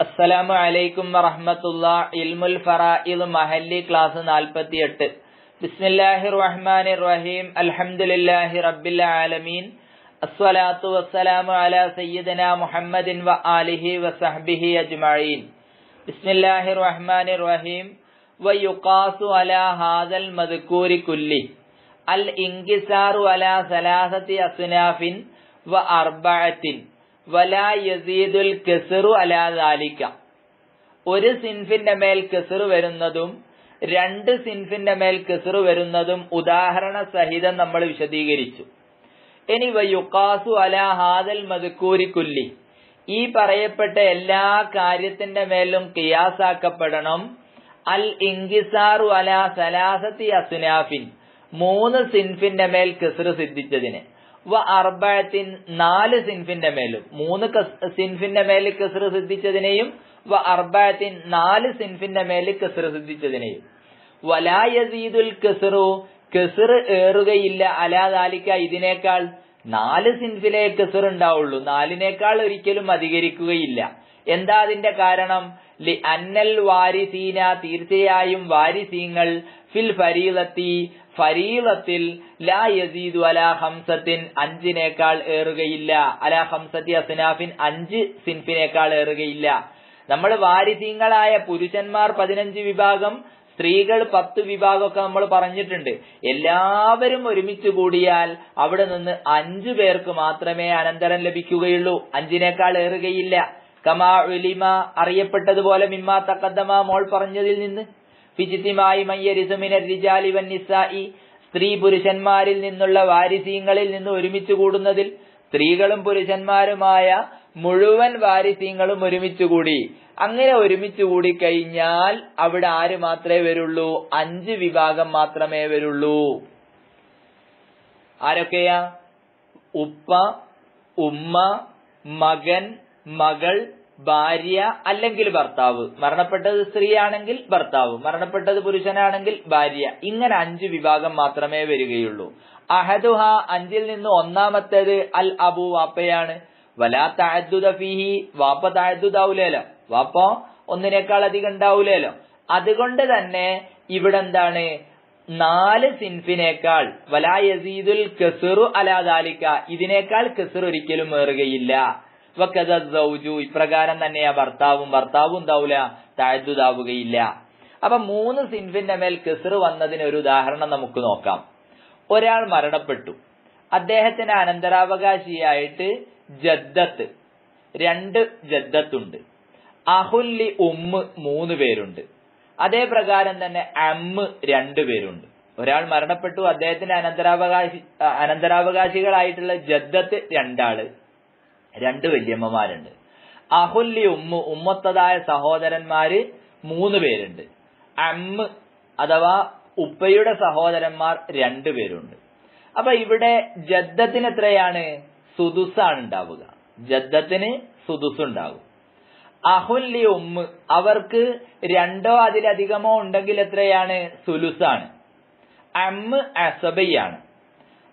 അസ്സലാമു അലൈക്കും വറഹമത്തുള്ള ഇൽമുൽ ഫറായിദ് മഹല്ലി ക്ലാസ് നാൽപ്പത്തിയെട്ട്. ബിസ്മില്ലാഹിർ റഹ്മാനിർ റഹീം അൽഹംദുലില്ലാഹി റബ്ബിൽ ആലമീൻ. അസ്സലാത്തു വസ്സലാമു അലാ സയ്യിദന മുഹമ്മദിൻ വ ആലിഹി വസഹ്ബിഹി അജ്മഈൻ. ബിസ്മില്ലാഹിർ റഹ്മാനിർ റഹീം. വയുഖാസു അലാ ഹാദൽ മദ്കൂരി കുല്ലി. അൽ ഇൻകിസാറു അലാ സലാസത്തി അസ്നാഫിൻ വ അർബഅത്തിൻ. വലാ യസീദുൽ കെസറു അലാ ദാലിക ഒരു സിൻഫിന്റെ മേൽ കെസറു വരുന്നതും രണ്ട് സിൻഫിന്റെ മേൽ കെസറു വരുന്നതും ഉദാഹരണ സഹിതം നമ്മൾ വിശദീകരിച്ചു. ഇനി വയുക്കാസു അലാ ഹാദൽ മദ്കൂരി കുല്ലി. ഈ പറയപ്പെട്ട എല്ലാ കാര്യത്തിന്റെ മേലും കിയാസാക്കപ്പെടണം അൽ ഇൻകിസാറു അലാ സലാസത്തി അസുനാഫിൻ. മൂന്ന് സിൻഫിന്റെ മേൽ കെസറ് സിദ്ധിച്ചതിന്. വ നാല് സിൻഫിന്റെ മേലും മൂന്ന് സിൻഫിന്റെ മേൽ കെസറ് സിദ്ധിച്ചതിനെയും വ അർബഅത്തിൻ നാല് സിൻഫിന്റെ മേൽ കെസറ് സിദ്ധിച്ചതിനെയും. വലായസീദുൽ കെസറു കെസറ് ഏറുകയില്ല അലാ ദാലിക്ക ഇതിനേക്കാൾ നാല് സിൻഫിലെ കെസർ ഉണ്ടാവുള്ളൂ. നാലിനേക്കാൾ ഒരിക്കലും അധികരിക്കുകയില്ല. എന്താ അതിന്റെ കാരണം? ലി അന്നൽ വാരിസീന തീർച്ചയായും വാരിസീങ്ങൾ ഫിൽ ഫരീലത്തി ഫരീലത്തിൽ ലാ യസീദു അലാ ഹംസത്തിൻ അഞ്ചിനേക്കാൾ ഏറുകയില്ല. അലാ ഹംസത്തി അസ്നാഫിൻ അഞ്ച് സിൻഫിനേക്കാൾ ഏറുകയില്ല. നമ്മൾ വാരിധീങ്ങളായ പുരുഷന്മാർ പതിനഞ്ച് വിഭാഗം സ്ത്രീകൾ പത്ത് വിഭാഗമൊക്കെ നമ്മൾ പറഞ്ഞിട്ടുണ്ട്. എല്ലാവരും ഒരുമിച്ച് കൂടിയാൽ അവിടെ നിന്ന് അഞ്ചു പേർക്ക് മാത്രമേ അനന്തരം ലഭിക്കുകയുള്ളൂ. അഞ്ചിനേക്കാൾ ഏറുകയില്ല. കമാ ഉലിമ അറിയപ്പെട്ടതുപോലെ മിമ്മാ തക്കദ്ദമ മോൾ പറഞ്ഞതിൽ നിന്ന് ഫിജിത്തിമായി മയ്യരിസുമിനർ റിജാലി വൻ സ്ത്രീ പുരുഷന്മാരിൽ നിന്നുള്ള വാരിസീങ്ങളിൽ നിന്ന് ഒരുമിച്ച് കൂടുന്നതിൽ സ്ത്രീകളും പുരുഷന്മാരുമായ മുഴുവൻ വാരിസീങ്ങളും ഒരുമിച്ച് കൂടി. അങ്ങനെ ഒരുമിച്ച് കൂടി കഴിഞ്ഞാൽ അവിടെ ആര് മാത്രമേ വരുള്ളൂ? അഞ്ച് വിഭാഗം മാത്രമേ വരുള്ളൂ. ആരൊക്കെയാ? ഉപ്പ ഉമ്മ മകൻ മകൾ ഭാര്യ അല്ലെങ്കിൽ ഭർത്താവ്. മരണപ്പെട്ടത് സ്ത്രീയാണെങ്കിൽ ഭർത്താവ്. മരണപ്പെട്ടത് പുരുഷനാണെങ്കിൽ ഭാര്യ. ഇങ്ങനെ അഞ്ച് വിഭാഗം മാത്രമേ വരികയുള്ളൂ. അഹദുഹ അഞ്ചിൽ നിന്ന് ഒന്നാമത്തേത് അൽ അബു വാപ്പയാണ്. വലാ താഴ്ദുദ ഫീഹി. വാപ്പ താഴ്ദുദാവൂലേലോ വാപ്പ ഒന്നിനേക്കാൾ അധികം ഉണ്ടാവൂലേലോ? അതുകൊണ്ട് തന്നെ ഇവിടെ എന്താണ് നാല് സിൻഫിനേക്കാൾ വലാ യസീദുൽ കെസറു അലാദാലിക്ക ഇതിനേക്കാൾ കെസർ ഒരിക്കലും ഏറുകയില്ല. ഇപ്രകാരം തന്നെയാ ഭർത്താവും ഭർത്താവും ഉണ്ടാവൂല താഴ്ത്തുതാവുകയില്ല അപ്പൊ മൂന്ന് സിൻഫിന്റെ മേൽ കെസർ വന്നതിന് ഒരു ഉദാഹരണം നമുക്ക് നോക്കാം. ഒരാൾ മരണപ്പെട്ടു. അദ്ദേഹത്തിന് അനന്തരാവകാശിയായിട്ട് ജദ്ദത്ത് രണ്ട് ജദ്ദത്തുണ്ട്. അഹുല്ലി ഉമ്മ് മൂന്ന് പേരുണ്ട്. അതേ പ്രകാരം തന്നെ അമ്മ് രണ്ടു പേരുണ്ട്. ഒരാൾ മരണപ്പെട്ടു അദ്ദേഹത്തിന് അനന്തരാവകാശി അനന്തരാവകാശികളായിട്ടുള്ള ജദ്ദത്ത് രണ്ടാൾ. രണ്ട് വല്യമ്മമാരുണ്ട്. അഹുല്ലി ഉമ്മു ഉമ്മത്തതായ സഹോദരന്മാര് മൂന്ന് പേരുണ്ട്. അമ്മ് അഥവാ ഉപ്പയുടെ സഹോദരന്മാർ രണ്ടു പേരുണ്ട്. അപ്പൊ ഇവിടെ ജദ്ദത്തിന് എത്രയാണ്? സുദുസാണ് ഉണ്ടാവുക. ജദ്ദത്തിന് സുദുസ് ഉണ്ടാവും. അഹുല്ലി ഉമ്മ് അവർക്ക് രണ്ടോ അതിലധികമോ ഉണ്ടെങ്കിൽ എത്രയാണ്? സുലുസാണ്. അമ്മ് അസബയാണ്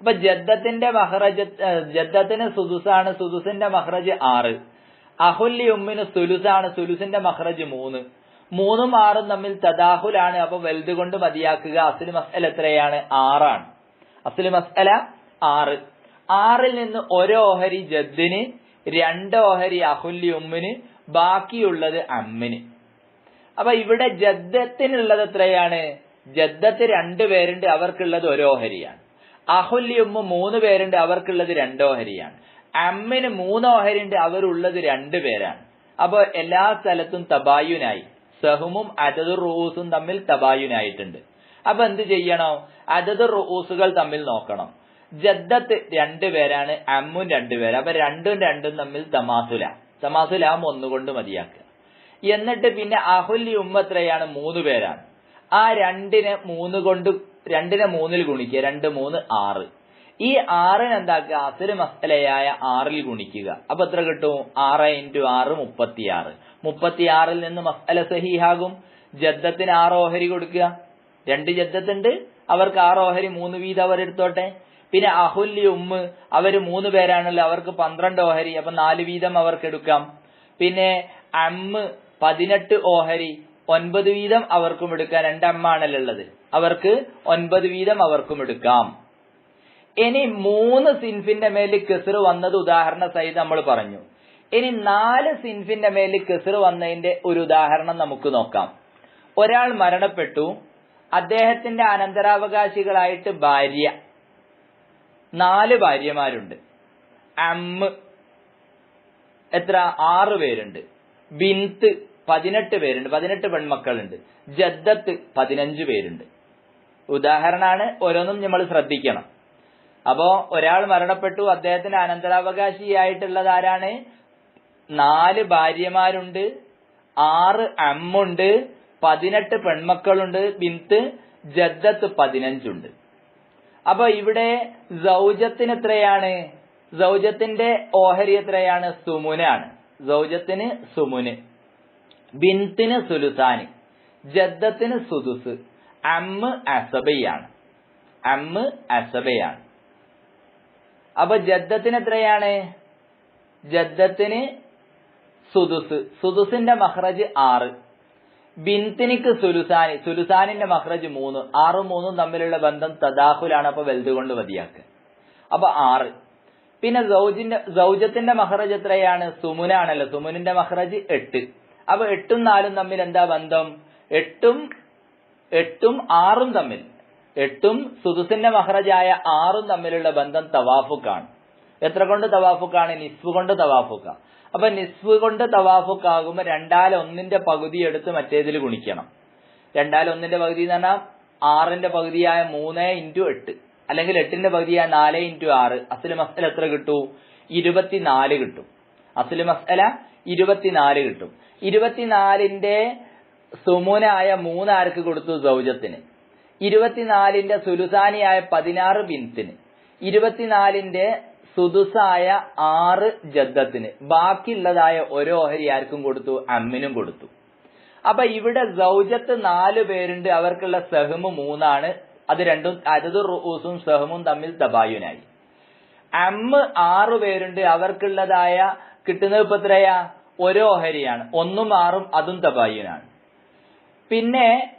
അപ്പൊ ജദ്ദത്തിന്റെ മഹ്റജ് ജദ്ദത്തിന് സുദുസാണ് സുദുസിന്റെ മഹ്റജ് ആറ്. അഹുല്ലി ഉമ്മിന് സുലുസാണ് സുലുസിന്റെ മഹ്റജ് മൂന്ന്. മൂന്നും ആറും തമ്മിൽ തദാഹുലാണ്. അപ്പൊ വലുത് കൊണ്ട് മതിയാക്കുക. അസുലി മസ്അല എത്രയാണ്? ആറാണ്. അസുലി മസ്അല ആറ്. ആറിൽ നിന്ന് ഒരു ഓഹരി ജദ്ദിന് രണ്ട് ഓഹരി അഹുല്ലി ഉമ്മിന് ബാക്കിയുള്ളത് അമ്മിന്. അപ്പൊ ഇവിടെ ജദ്ദത്തിനുള്ളത് എത്രയാണ്? ജദ്ദത്ത് രണ്ടു പേരുണ്ട് അവർക്കുള്ളത് ഒരു ഓഹരിയാണ്. അഹുല്ലി ഉമ്മ മൂന്ന് പേരുണ്ട് അവർക്കുള്ളത് രണ്ട് ഓഹരിയാണ്. അമ്മിന് മൂന്ന് ഓഹരിയുണ്ട് അവരുള്ളത് രണ്ടു പേരാണ്. അപ്പൊ എല്ലാ സ്ഥലത്തും തബായുനായി. സഹുമും അതത് റൂസും തമ്മിൽ തബായുനായിട്ടുണ്ട്. അപ്പൊ എന്ത് ചെയ്യണോ? അതത് റൂസുകൾ തമ്മിൽ നോക്കണം. ജദ്ദത്ത് രണ്ടുപേരാണ് അമ്മും രണ്ടുപേര് അപ്പൊ രണ്ടും രണ്ടും തമ്മിൽ തമാസുല. തമാസുലാം ഒന്നുകൊണ്ട് മതിയാക്കുക. എന്നിട്ട് പിന്നെ അഹുല്യ ഉമ്മ എത്രയാണ്? മൂന്ന് പേരാണ്. ആ രണ്ടിനെ മൂന്ന് കൊണ്ട് രണ്ടിനെ മൂന്നിൽ ഗുണിക്കുക. രണ്ട് മൂന്ന് ആറ്. ഈ ആറിന് എന്താക്കുക? അസുര മസലയായ ആറിൽ ഗുണിക്കുക. അപ്പൊ എത്ര കിട്ടും? ആറ് ഇന്റു ആറ് മുപ്പത്തിയാറ്. മുപ്പത്തിയാറിൽ നിന്ന് മസല സഹിഹാകും. ജദ്ദത്തിന് ആറ് ഓഹരി കൊടുക്കുക. രണ്ട് ജദ്ദത്തുണ്ട്. അവർക്ക് ആറ് ഓഹരി മൂന്ന് വീതം അവരെടുത്തോട്ടെ പിന്നെ അഹുല്ലി ഉമ്മ് അവർ മൂന്ന് പേരാണല്ലോ. അവർക്ക് പന്ത്രണ്ട് ഓഹരി. അപ്പൊ നാല് വീതം അവർക്ക് എടുക്കാം. പിന്നെ അമ്മ് പതിനെട്ട് ഓഹരി. ഒൻപത് വീതം അവർക്കും എടുക്കാം. ഉള്ളത് അവർക്ക് ഒൻപത് വീതം അവർക്കും എടുക്കാം. ഇനി മൂന്ന് സിൻഫിന്റെ മേൽ കെസർ വന്നത് ഉദാഹരണ സഹിതം നമ്മൾ പറഞ്ഞു. ഇനി നാല് സിൻഫിന്റെ മേൽ കെസർ വന്നതിന്റെ ഒരു ഉദാഹരണം നമുക്ക് നോക്കാം. ഒരാൾ മരണപ്പെട്ടു. അദ്ദേഹത്തിന്റെ അനന്തരാവകാശികളായിട്ട് ഭാര്യ. നാല് ഭാര്യമാരുണ്ട്. അമ്മ്. എത്ര? ആറ് പേരുണ്ട്. ബിന്ത് പതിനെട്ട് പേരുണ്ട്. പതിനെട്ട് പെൺമക്കളുണ്ട്. ജദ്ദത്ത് പതിനഞ്ച് പേരുണ്ട്. ഉദാഹരണമാണ് ഓരോന്നും നമ്മൾ ശ്രദ്ധിക്കണം. അപ്പോ ഒരാൾ മരണപ്പെട്ടു അദ്ദേഹത്തിന്റെ അനന്തരാവകാശിയായിട്ടുള്ളത് ആരാണ്? നാല് ഭാര്യമാരുണ്ട് ആറ് അമ്മുണ്ട് പതിനെട്ട് പെൺമക്കളുണ്ട് ബിന്ത് ജദ്ദത്ത് പതിനഞ്ചുണ്ട്. അപ്പൊ ഇവിടെ സൗജത്തിന് എത്രയാണ്? സൗജത്തിന്റെ ഓഹരി എത്രയാണ്? സുമുനാണ്. സൗജത്തിന് സുമുന്. ബിന്തിന് സുലുസാനി ജദ്ദത്തിന് സുദുസ് അമ്മ് അസബയാണ് അമ്മ് അസബയാണ്. അപ്പൊ ജദ്ദത്തിന് എത്രയാണ്? ജദ്ദത്തിന് സുദുസ്. സുദുസിന്റെ മഹ്റജ് ആറ്. ബിന്തിനിക്ക് സുലുസാനി. സുലുസാനിന്റെ മഹ്റജ് മൂന്ന്. ആറും മൂന്നും തമ്മിലുള്ള ബന്ധം തദാഹുലാണ്. അപ്പൊ വലുത് കൊണ്ട് മതിയാക്കുക അപ്പൊ ആറ്. പിന്നെ സൗജിന്റെ സൗജത്തിന്റെ മഹ്റജ് എത്രയാണ്? സുമുനാണല്ലോ. സുമുനിന്റെ മഹ്റജ് എട്ട്. അപ്പൊ എട്ടും നാലും തമ്മിൽ എന്താ ബന്ധം? എട്ടും എട്ടും ആറും തമ്മിൽ. എട്ടും സുദുസിന്റെ മഹറജായ ആറും തമ്മിലുള്ള ബന്ധം തവാഫുക്കാണ്. എത്ര കൊണ്ട് തവാഫുക്കാണ്? നിസ്ഫു കൊണ്ട് തവാഫുക്ക. അപ്പൊ നിസ്ഫു കൊണ്ട് തവാഫുക്കാകുമ്പോ രണ്ടാൽ ഒന്നിന്റെ പകുതി എടുത്ത് മറ്റേതിൽ ഗുണിക്കണം. രണ്ടാൽ ഒന്നിന്റെ പകുതി എന്ന് പറഞ്ഞാൽ ആറിന്റെ പകുതിയായ മൂന്ന് ഇന്റു എട്ട്. അല്ലെങ്കിൽ എട്ടിന്റെ പകുതിയായ നാല് ഇന്റു ആറ്. അസിൽ എത്ര കിട്ടൂ? ഇരുപത്തിനാല് കിട്ടും. അസിൽ ഇരുപത്തിനാല് കിട്ടും. ഇരുപത്തിനാലിന്റെ സുമുനായ മൂന്നാർക്ക് കൊടുത്തു സൗജത്തിന്? ഇരുപത്തിനാലിന്റെ സുലുസാനിയായ പതിനാറ് ബിൻത്തിന് ഇരുപത്തിനാലിന്റെ സുദുസായ ആറ് ജദ്ദത്തിന്. ബാക്കിയുള്ളതായ ഓരോ ഓഹരി ആർക്കും കൊടുത്തു? അമ്മിനും കൊടുത്തു. അപ്പൊ ഇവിടെ സൗജത്ത് നാല് പേരുണ്ട്. അവർക്കുള്ള സെഹമ് മൂന്നാണ്. അത് രണ്ടും അതത് റൂസും സഹമും തമ്മിൽ തബായുനായി അമ്മ് ആറു പേരുണ്ട്. അവർക്കുള്ളതായ കിട്ടുന്നത് ഇപ്പൊ എത്രയാ? ഓരോ ഓഹരിയാണ് ഒന്നും ആറും അതും തബായുനാണ്. പിന്നെ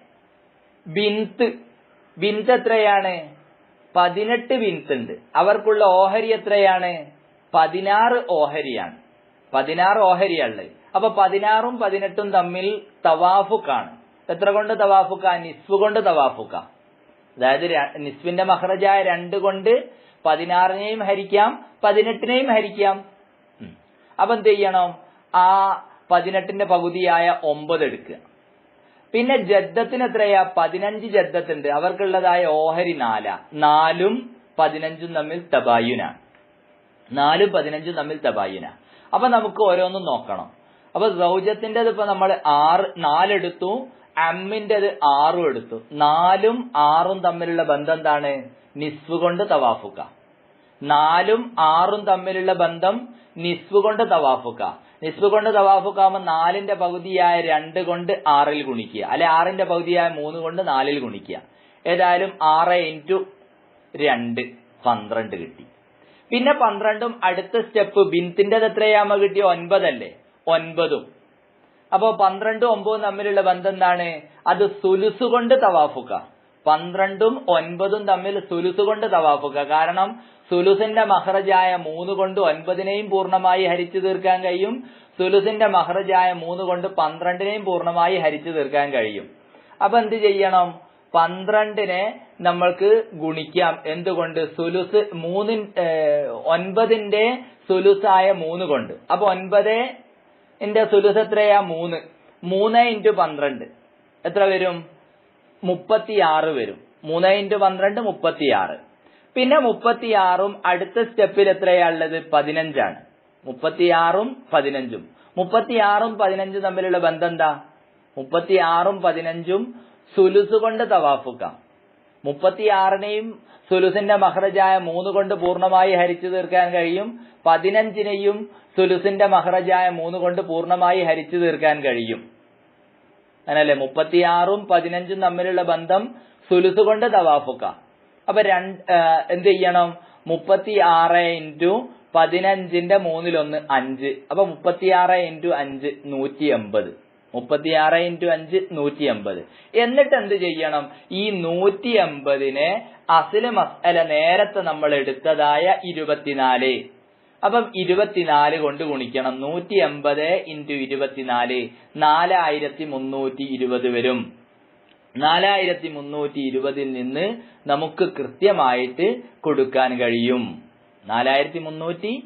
ബിന്ത് ബിന്ത് എത്രയാണ്? പതിനെട്ട് ബിന്ത് ഉണ്ട് അവർക്കുള്ള ഓഹരി എത്രയാണ്? പതിനാറ് ഓഹരിയാണ്. പതിനാറ് ഓഹരിയുള്ളത് അപ്പൊ പതിനാറും പതിനെട്ടും തമ്മിൽ തവാഫുക്കാണ്. എത്ര കൊണ്ട് തവാഫുക്ക? നിസ്ഫ് കൊണ്ട് തവാഫുക്ക. അതായത് നിസ്ഫിന്റെ മഹ്റജായ രണ്ട് കൊണ്ട് പതിനാറിനെയും ഹരിക്കാം പതിനെട്ടിനെയും ഹരിക്കാം. അപ്പൊ എന്ത് ചെയ്യണം? ആ പതിനെട്ടിന്റെ പകുതിയായ ഒമ്പത് എടുക്കുക. പിന്നെ ജദ്ദത്തിന് എത്രയാ? പതിനഞ്ച് ജദ്ദത്തുണ്ട്. അവർക്കുള്ളതായ ഓഹരി നാല. നാലും പതിനഞ്ചും തമ്മിൽ തബായുനാണ് നാലും പതിനഞ്ചും തമ്മിൽ തബായുന. അപ്പൊ നമുക്ക് ഓരോന്നും നോക്കണം. അപ്പൊ സൗജത്തിന്റെത് ഇപ്പൊ നമ്മൾ ആറ് നാലെടുത്തു. അമ്മിന്റെത് ആറും എടുത്തു. നാലും ആറും തമ്മിലുള്ള ബന്ധം എന്താണ് നിസ്ഫ് കൊണ്ട് തവാഫുക്ക. നാലും ആറും തമ്മിലുള്ള ബന്ധം നിസ്ഫ് കൊണ്ട് തവാഫുക്ക. നിസ്ഫ് കൊണ്ട് തവാഫുക്കാകുമ്പോൾ നാലിന്റെ പകുതിയായ രണ്ട് കൊണ്ട് ആറിൽ ഗുണിക്കുക. അല്ലെ ആറിന്റെ പകുതിയായ മൂന്ന് കൊണ്ട് നാലിൽ ഗുണിക്കുക. ഏതായാലും ആറ് ഇന്റു രണ്ട് പന്ത്രണ്ട് കിട്ടി. പിന്നെ പന്ത്രണ്ടും അടുത്ത സ്റ്റെപ്പ് ബിൻത്തിന്റെ എത്രയാമ കിട്ടിയ ഒൻപതല്ലേ? ഒൻപതും. അപ്പോ പന്ത്രണ്ടും ഒമ്പതും തമ്മിലുള്ള ബന്ധം എന്താണ്? അത് സുലുസ് കൊണ്ട് തവാഫുക പന്ത്രണ്ടും ഒൻപതും തമ്മിൽ സുലുസ് കൊണ്ട് തവാഫുക കാരണം സുലുസിന്റെ മഹ്റജായ മൂന്ന് കൊണ്ട് ഒൻപതിനെയും പൂർണമായി ഹരിച്ചു തീർക്കാൻ കഴിയും. സുലുസിന്റെ മഹ്റജായ മൂന്ന് കൊണ്ട് പന്ത്രണ്ടിനെയും പൂർണമായി ഹരിച്ചു തീർക്കാൻ കഴിയും. അപ്പൊ എന്ത് ചെയ്യണം? പന്ത്രണ്ടിനെ നമ്മൾക്ക് ഗുണിക്കാം. എന്തുകൊണ്ട്? സുലുസ് മൂന്നിൻ ഏഹ്, ഒൻപതിന്റെ സുലുസായ മൂന്ന് കൊണ്ട്. അപ്പൊ ഒൻപത് ന്റെ സുലുസ് എത്രയാ? മൂന്ന്. മൂന്ന് ഇന്റു പന്ത്രണ്ട്. എത്ര വരും? മുപ്പത്തിയാറ് വരും. മൂന്ന് ഇന്റു പന്ത്രണ്ട് മുപ്പത്തിയാറ്. പിന്നെ മുപ്പത്തിയാറും അടുത്ത സ്റ്റെപ്പിൽ എത്രയാ ഉള്ളത്? പതിനഞ്ചാണ്. മുപ്പത്തിയാറും പതിനഞ്ചും. മുപ്പത്തിയാറും പതിനഞ്ചും തമ്മിലുള്ള ബന്ധം എന്താ? മുപ്പത്തിയാറും പതിനഞ്ചും സുലുസ് കൊണ്ട് തവാഫുക്കാം. മുപ്പത്തിയാറിനെയും സുലുസിന്റെ മഹ്റജായ മൂന്ന് കൊണ്ട് പൂർണമായി ഹരിച്ചു തീർക്കാൻ കഴിയും. പതിനഞ്ചിനെയും സുലുസിന്റെ മഹ്റജായ മൂന്ന് കൊണ്ട് പൂർണമായി ഹരിച്ചു തീർക്കാൻ കഴിയും. അങ്ങനല്ലേ? മുപ്പത്തിയാറും പതിനഞ്ചും തമ്മിലുള്ള ബന്ധം സുലുസ് കൊണ്ട് തവാഫുക്ക. അപ്പൊ രണ്ട് എന്ത് ചെയ്യണം? മുപ്പത്തി ആറ് ഇന്റു പതിനഞ്ചിന്റെ മൂന്നിലൊന്ന് അഞ്ച്. അപ്പൊ മുപ്പത്തിയാറ് ഇന്റു അഞ്ച് നൂറ്റി എൺപത് മുപ്പത്തിയാറ് ഇന്റു അഞ്ച് നൂറ്റി എൺപത് എന്നിട്ട് എന്ത് ചെയ്യണം? ഈ നൂറ്റി എൺപതിനെ അസിൽ മസ്അല നേരത്തെ നമ്മൾ എടുത്തതായ ഇരുപത്തിനാല്. അപ്പം ഇരുപത്തിനാല് കൊണ്ട് ഗുണിക്കണം. നൂറ്റി എൺപത് ഇന്റു ഇരുപത്തിനാല് നാലായിരത്തി മുന്നൂറ്റി ഇരുപത് വരും. നാലായിരത്തി മുന്നൂറ്റി ഇരുപതിൽ നിന്ന് നമുക്ക് കൃത്യമായിട്ട് കൊടുക്കാൻ കഴിയും. നാലായിരത്തി മുന്നൂറ്റി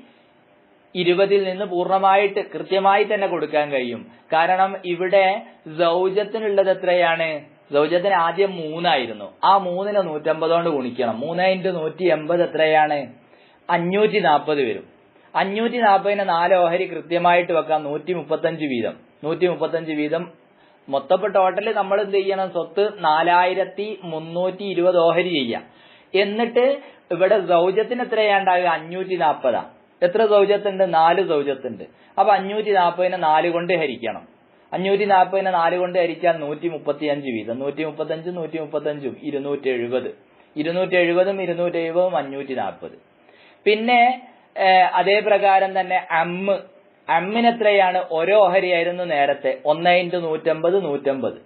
ഇരുപതിൽ നിന്ന് പൂർണമായിട്ട് കൃത്യമായി തന്നെ കൊടുക്കാൻ കഴിയും. കാരണം ഇവിടെ സൗജത്തിനുള്ളത് എത്രയാണ്? സൗജത്തിന് ആദ്യം മൂന്നായിരുന്നു. ആ മൂന്നിനെ നൂറ്റമ്പത് കൊണ്ട് ഗുണിക്കണം. മൂന്ന് ഇന്റു നൂറ്റി എൺപത് എത്രയാണ്? അഞ്ഞൂറ്റി നാൽപ്പത് വരും. അഞ്ഞൂറ്റി നാൽപ്പതിന് നാല് ഓഹരി കൃത്യമായിട്ട് വെക്കാം. നൂറ്റി മുപ്പത്തഞ്ച് വീതം. നൂറ്റി മുപ്പത്തഞ്ച് വീതം മൊത്തം ടോട്ടൽ നമ്മൾ എന്ത് ചെയ്യണം? സ്വത്ത് നാലായിരത്തി മുന്നൂറ്റി ഇരുപത് ഓഹരി ചെയ്യാം എന്നിട്ട് ഇവിടെ സൗജത്തിന് എത്രയാണ്ടാകുക അഞ്ഞൂറ്റി നാൽപ്പതാ എത്ര സൗജത്തുണ്ട്? നാല് സൗജത്തുണ്ട്. അപ്പൊ അഞ്ഞൂറ്റി നാൽപ്പതിനെ നാല് കൊണ്ട് ഹരിക്കണം. അഞ്ഞൂറ്റി നാൽപ്പതിനെ നാല് കൊണ്ട് ഹരിച്ചാൽ നൂറ്റി മുപ്പത്തി അഞ്ച് വീതം. നൂറ്റി മുപ്പത്തഞ്ച് നൂറ്റി മുപ്പത്തഞ്ചും ഇരുന്നൂറ്റി എഴുപത് ഇരുന്നൂറ്റി എഴുപതും ഇരുന്നൂറ്റി എഴുപതും അഞ്ഞൂറ്റി നാൽപ്പത് പിന്നെ അതേ പ്രകാരം തന്നെ അമ്മ് അമ്മിന് എത്രയാണ് ഓരോ ഓഹരിയായിരുന്നു നേരത്തെ. ഒന്ന് ഇന്റു നൂറ്റമ്പത് നൂറ്റമ്പത്.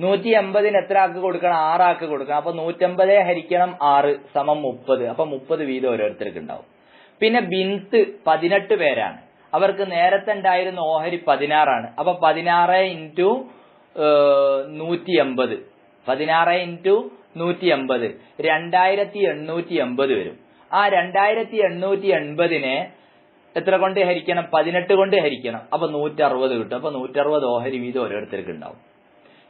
നൂറ്റി എൺപതിന് എത്ര ആക്ക് കൊടുക്കണം? ആറാക്ക് കൊടുക്കണം. അപ്പൊ നൂറ്റമ്പതേ ഹരിക്കണം ആറ് സമം മുപ്പത്. അപ്പൊ മുപ്പത് വീതം ഓരോരുത്തർക്ക് ഉണ്ടാവും. പിന്നെ ബിൻത്ത് പതിനെട്ട് പേരാണ്. അവർക്ക് നേരത്തെ ഉണ്ടായിരുന്ന ഓഹരി പതിനാറാണ്. അപ്പൊ പതിനാറ് ഇന്റു നൂറ്റി എൺപത് പതിനാറ് ഇന്റു നൂറ്റി എൺപത് രണ്ടായിരത്തി എണ്ണൂറ്റി എൺപത് വരും. ആ രണ്ടായിരത്തി എണ്ണൂറ്റി എൺപതിനെ എത്ര കൊണ്ട് ഹരിക്കണം? പതിനെട്ട് കൊണ്ട് ഹരിക്കണം. അപ്പൊ നൂറ്ററുപത് കിട്ടും. അപ്പൊ നൂറ്ററുപത് ഓഹരി വീതം ഓരോരുത്തർക്ക് ഉണ്ടാവും.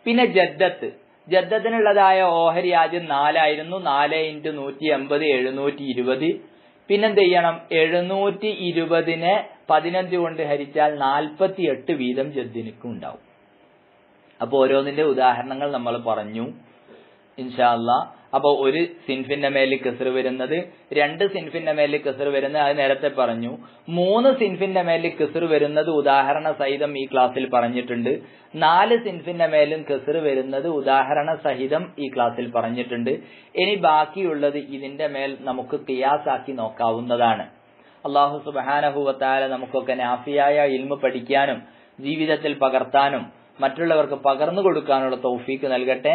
പിന്നെ ജദ്ദത്ത്. ജദ്ദത്തിനുള്ളതായ ഓഹരി ആദ്യം നാലായിരുന്നു. നാല് ഇന്റു നൂറ്റി എൺപത് എഴുന്നൂറ്റി ഇരുപത് പിന്നെന്ത് ചെയ്യണം? എഴുന്നൂറ്റി ഇരുപതിനെ പതിനഞ്ച് കൊണ്ട് ഹരിച്ചാൽ നാൽപ്പത്തി എട്ട് വീതം ജദ്ദിനിക്കും ഉണ്ടാവും. അപ്പൊ ഓരോന്നിന്റെ ഉദാഹരണങ്ങൾ നമ്മൾ പറഞ്ഞു. ഇൻഷാല്ല അപ്പൊ ഒരു സിൻഫിന്റെ മേലിൽ കെസർ വരുന്നത് രണ്ട് സിൻഫിന്റെ മേലിൽ കെസർ വരുന്നത് അത് നേരത്തെ പറഞ്ഞു. മൂന്ന് സിൻഫിന്റെ മേലിൽ കെസർ വരുന്നത് ഉദാഹരണ സഹിതം ഈ ക്ലാസ്സിൽ പറഞ്ഞിട്ടുണ്ട്. നാല് സിൻഫിന്റെ മേലും കെസർ വരുന്നത് ഉദാഹരണ സഹിതം ഈ ക്ലാസ്സിൽ പറഞ്ഞിട്ടുണ്ട്. ഇനി ബാക്കിയുള്ളത് ഇതിന്റെ മേൽ നമുക്ക് കിയാസാക്കി നോക്കാവുന്നതാണ്. അള്ളാഹു സുബാനഹുവത്താല നമുക്കൊക്കെ നാഫിയായ ഇൽമ പഠിക്കാനും ജീവിതത്തിൽ പകർത്താനും മറ്റുള്ളവർക്ക് പകർന്നു കൊടുക്കാനുള്ള തൗഫീക്ക് നൽകട്ടെ.